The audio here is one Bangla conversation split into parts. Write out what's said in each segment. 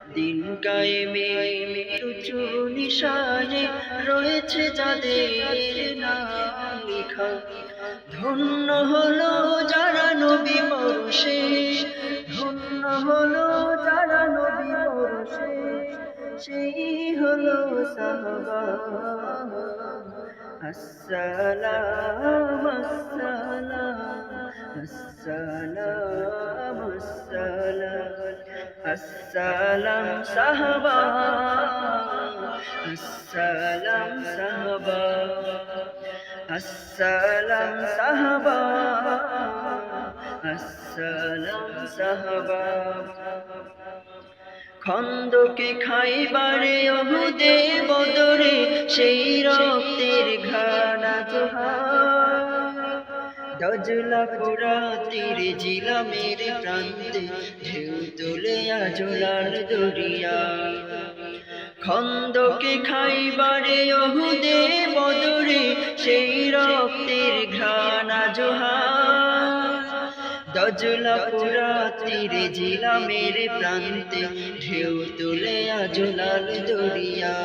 দিন কায়েমে উঁচু নিশানে রয়েছে যাদের নাম লেখা ধন্য হলো যারা নবী পরশে, ধন্য হলো যারা নবী পরশে, সেই হলো সাহবা। আসসালাম আসসালাম আসসালাম আসসালাম আসসালাম সাহবা আসসালাম সাহবা আসসালাম সাহবা আসসালাম সাহবা। খন্দকে খাইবারে অহুদে বদরে, সেই রক্তের ঘানা দজলা পুরা তীরে জিলামের প্রান্তে, ঢেউ তোলে দরিয়া। খন্দকে খাইবারে অহুদে বদরে, সেই রক্তের ঘ্রাণা জোহা দজলা পুরা তীরে জিলা মেরে প্রান্তে, ঢেউ তুলে আজলাল দরিয়া।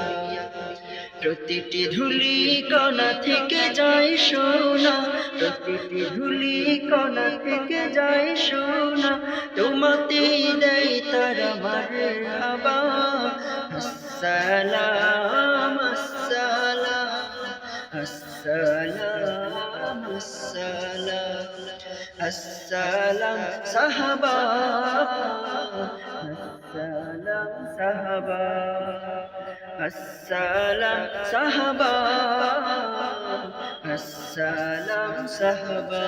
প্রতিটি ধুলি কণা থেকে যায় সোনা, প্রতিটি ধুলি কণা থেকে যায় সোনা তোমাতেই দেয় তারা মারে হাবা আসসালাম, সাহাবা আসসালাম, সাহাবা। আসসালাম সাহাবা আসসালাম সাহাবা।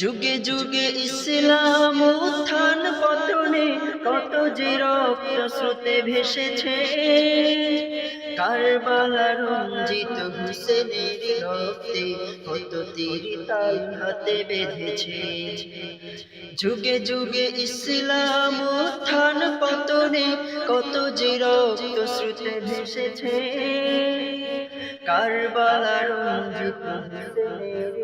যুগে যুগে ইসলাম উত্থান পতনে কত যে রক্ত স্রোতে ভেসেছে। কারবালা রঞ্জিত হুসেনের রক্তে কত তীর তাল হাতে বেঁধেছে। যুগে যুগে ইসলাম উত্থান পতনে কত যে রক্ত স্রোতে ভেসেছে। কারবালা রঞ্জিত হুসেনের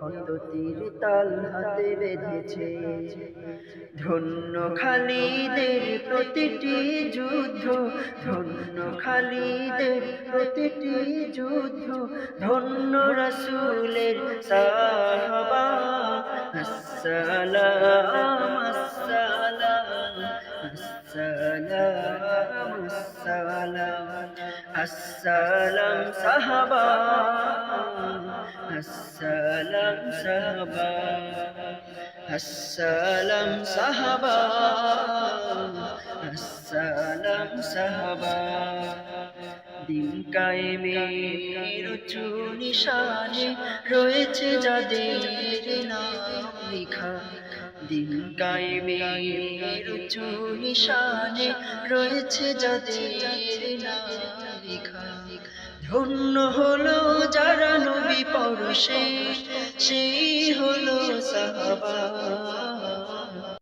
কত তীর তাল হাতে বেঁধেছে। ধন্য খালিদের প্রতিটি যুদ্ধ ধন্য খালিদের প্রতিটি যুদ্ধ, ধন্য রসুলের সাহাবা, আসসালাম আসসালাম সাহাবা আসসালাম সাহাবা আসসালাম সাহাবা আসসালাম সাহাবা দিন কায়েমের উঁচু নিশানে রয়েছে যাদের নাম লেখা। দিন কায়েমের উঁচু নিশানে রয়েছে যাদের নাম লেখা ধন্য হলো যারা নবী পরশে সেই হলো সাহাবা।